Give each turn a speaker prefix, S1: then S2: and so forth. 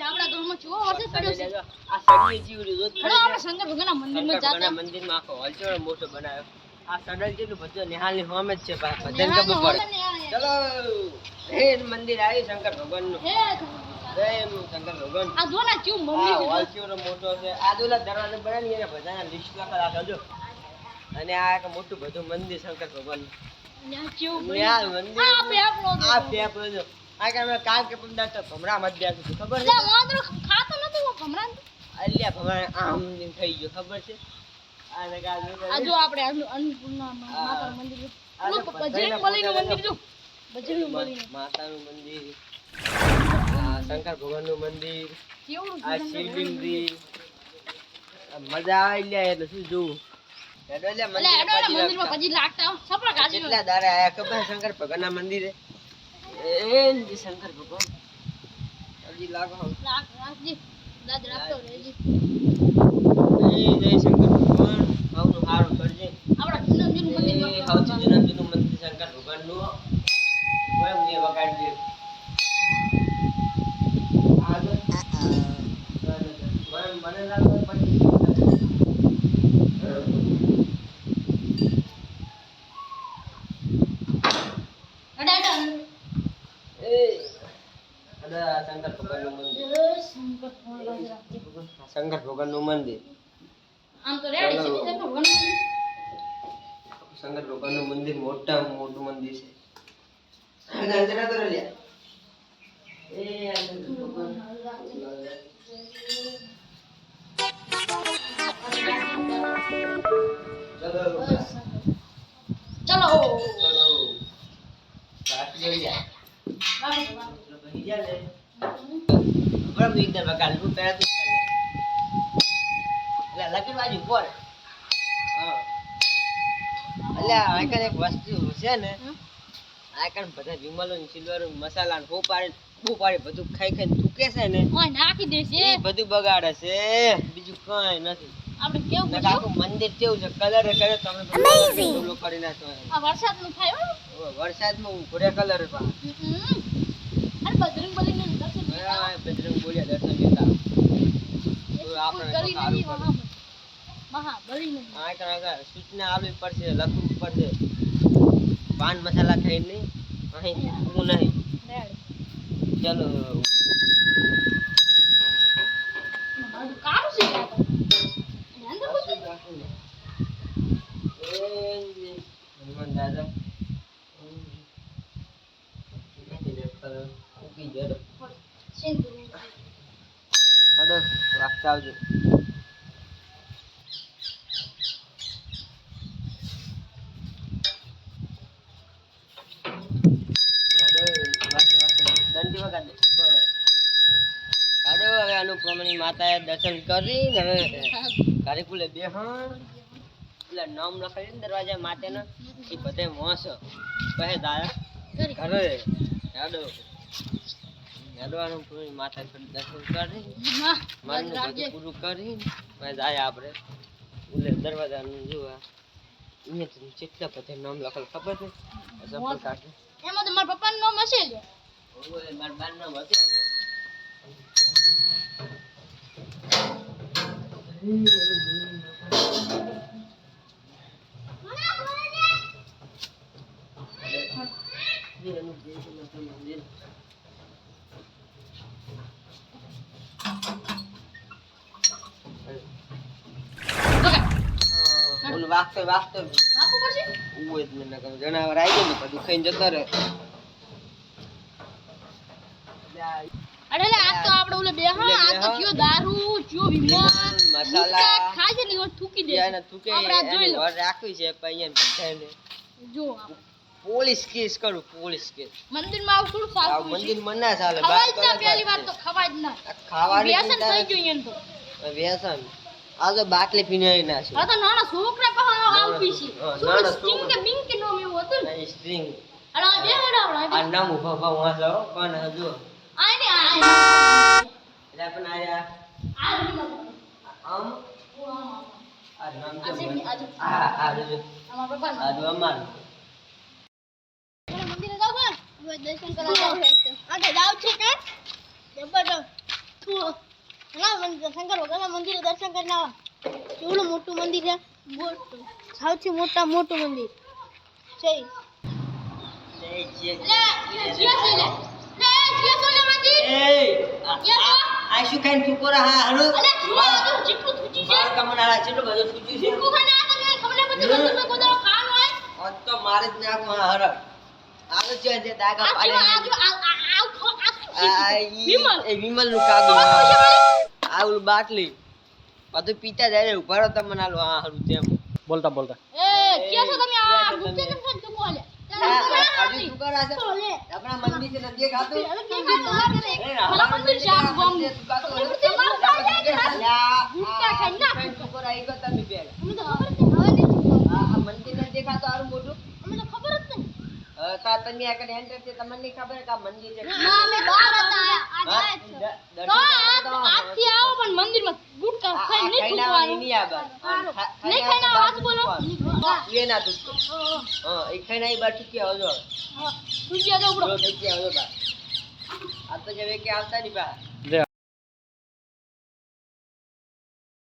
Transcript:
S1: આપણા ગામમાં કેવો વરસાદ પડ્યો છે.
S2: આ સળિયે જીવડું રોજ
S1: હેડો આપણે શંકર ભગવાનના મંદિરમાં જાતા.
S2: મંદિરમાં આખો હોલ મોટો બનાવ્યો. આ સડલ જેટલું બધું નિહાલની હોમે જ છે પડે.
S1: આ-
S2: ચલો હે મંદિર આવ્યું શંકર ભગવાનનું.
S1: હે
S2: શંકર ભગવાન.
S1: આ જો. ને
S2: મોટો છે. આ દોલા દરવાજો બનાવી એને બધાના લિસ્ટ લખા રાખજો અને આ એક મોટું બધું મંદિર શંકર ભગવાનનું.
S1: ત્યાં કેવું
S2: ને આ
S1: બન્યું.
S2: મંદિર
S1: આ પેપલો
S2: આ પેપરો જો આ કે અમે કાલ કે પંદર તો ભમરા મત બેસું ખબર છે?
S1: એટલે વાંદરો ખાતો નથી હું ભમરાન?
S2: અલ્યા ભમરા આમ થઈ ગયો ખબર છે? આ ને
S1: આ જો આપણે અન્નપૂર્ણા
S2: આ-
S1: મંદિર
S2: તો
S1: બજરંગ બલીનું મંદિર જો. બજરંગ બલીનું.
S2: માતાનું મંદિર. આ શંકર ભગવાનનું મંદિર.
S1: કેવડું
S2: આ શિવલિંગજી મજા આવે એટલે શું જોવું? મંદિર
S1: મંદિરમાં પછી લાગતા.
S2: કેટલા આયા ખબર? શંકર ભગવાનના મંદિરે. એ શંકર ભગવાન. હજી લાગો
S1: લાગ રાખજી દાદ રાખતો રહેજી
S2: જય શંકર ભગવાન. આવનું હારું કરજે.
S1: આપણા જૂના જૂનું મંદિર
S2: એ સૌથી જૂનું મંદિર શંકર ભગવાનનું. કોઈ મેં વગાડી દે મને મને લાગે પછી
S1: હેડો હેડો
S2: એ અને આ શંકર ભગવાનનું મંદિર
S1: જય શંકર ભગવાન રાખજે.
S2: આ શંકર ભગવાનનું મંદિર.
S1: આમ તો રેડી છે શંકર ભગવાનનું મંદિર.
S2: શંકર ભગવાનનું મંદિર મોટામાં મોટું મંદિર છે. અંદર તો લ્યા. એ શંકર ભગવાન. ચલો
S1: ચલો.
S2: ચલો સાચી લ્યા
S1: બાબુ, બાબુ.
S2: ચલો પછી જા લે બરાબર એકદમ વગાડ હું પહેલા તું લે લગન બાજુ પર હા. અલ્યા આ એક વસ્તુ છે ને? બધા વિમલો ને સિલ્વર મસાલા ને પાડે બહુ બધું ખાઈ ખાઈને થૂકે છે ને
S1: નાખી દેશે
S2: એ બધું બગાડે છે. બીજું કઈ નથી.
S1: આપણે કેવું
S2: આખું મંદિર કેવું છે? કલર કરે તમે અમેઝિંગ કરી નાખો
S1: આ વરસાદનું થાય હો.
S2: વરસાદમાં ઘોડે કલર પા
S1: અરે બજરંગ દર્શન.
S2: બજરંગ બોલ્યા દર્શન લેતા આપણે
S1: કરી
S2: તો સારું
S1: નથી
S2: પડે.
S1: મહા- મહાબલીનું.
S2: આ કાંઈ આગળ સૂચના આપવી પડશે લખવું પડશે પાન મસાલા ખાઈ નહીં અહીં થૂકવું નહીં
S1: રેડી.
S2: ચલો
S1: મારું કામ છે યાર તો. એની અંદર બધું
S2: એ હનુમાન દાદા ઉકી જરો
S1: સિંદૂર.
S2: હડો વાગતા આવજો હડો, વાગતા વાગતા. દંડી વગાડ દે. બસ. હડો, હવે માતાએ દર્શન કરીને હવે ઘરે કુલે બેહણ. એટલે નામ લખાવી ને દરવાજા માટેના એ બધે મોસ. કહે દાદા
S1: કરી.
S2: ઘરે હેડો. માતા દર્શન કરી. મનનું બધું પૂરું કરી. જાય આપણે. ઉલે દરવાજાનું જોવા. અહીંયા કેટલા બધા નામ લખેલ ખબર છે?
S1: એમાં તો મારા પપ્પાનું નામ હશે જ.
S2: ઓય માર નામ હતું આમાં. એનું જે છે મતલબ મંદિર. હા, ઓલું વાગતો વાગતો
S1: આપવું
S2: જ મને કહું જણાવર આવી ગયો ને બધું ખાઈને જતો રહે
S1: અરે આ તો આપણે ઓલે બે હા આ તો કયો દારૂ કયો વિમલ
S2: વિમલ, મસાલા.
S1: ખાય છે ને એવો થૂકી દે
S2: ત્યાંને થૂકે
S1: લો.
S2: વર રાખવી છે પણ અહીંયા
S1: જો આપણે.
S2: પોલીસ કેસ કરું પોલીસ કેસ.
S1: મંદિરમાં આવું થોડું
S2: આ મંદિરમાં ના ચાલે
S1: ખવાય જ ના પહેલી વાત તો ખવાય જ ના.
S2: ખાવાની
S1: વ્યસન થઈ ગયું એમ તો.
S2: વ્યસન. આ તો બાટલી પીને આવી છે.
S1: આ તો નાના છોકરા પાસે આવું પીસી સ્ટિંગ કે બિંગ કે નો એવું હતું ને?
S2: આ
S1: અરે બે હડા
S2: આ નામ ઊભા ઊભા વાંચો પણ હજુ
S1: દર્શન કરવા જાવ છે જબરદસ્ત થુ મંદિર દર્શન કરીને આવો કેવડું મોટું મંદિર છે મોટું સૌથી મોટા મોટું મંદિર છે જય જય જીયા જીયા
S2: એ, આ- શું ખાઈને રહે? હા,
S1: છે
S2: બાર કમરાળા કેટલું બધું સૂચ્યું છે? તો મારે જ નાખમાં હરખ. આલો છે જે દાગા પાડી નાખી.
S1: વિમલ
S2: એ કાગળ.
S1: છે
S2: આ ઓલું બાટલી બધું પીતા જાય ઊભા રહો તમને આ હારું તેમ
S3: બોલતા બોલતા
S1: એ ક્યાં છો તમે આ ગુપ્તે કેમ છો બોલે
S2: તમે આગળ enter છે, તમને ખબર મંદિર છે?
S1: આવો પણ.
S2: એ ના થૂકતો. હા, એ ખાઈને આવી બાર થૂકી આવજો.
S1: તુજ્યા તો ઉપડો
S2: જો થઈ ગયા હવે બાર. આ તો હવે કે આવતા નહીં બાર.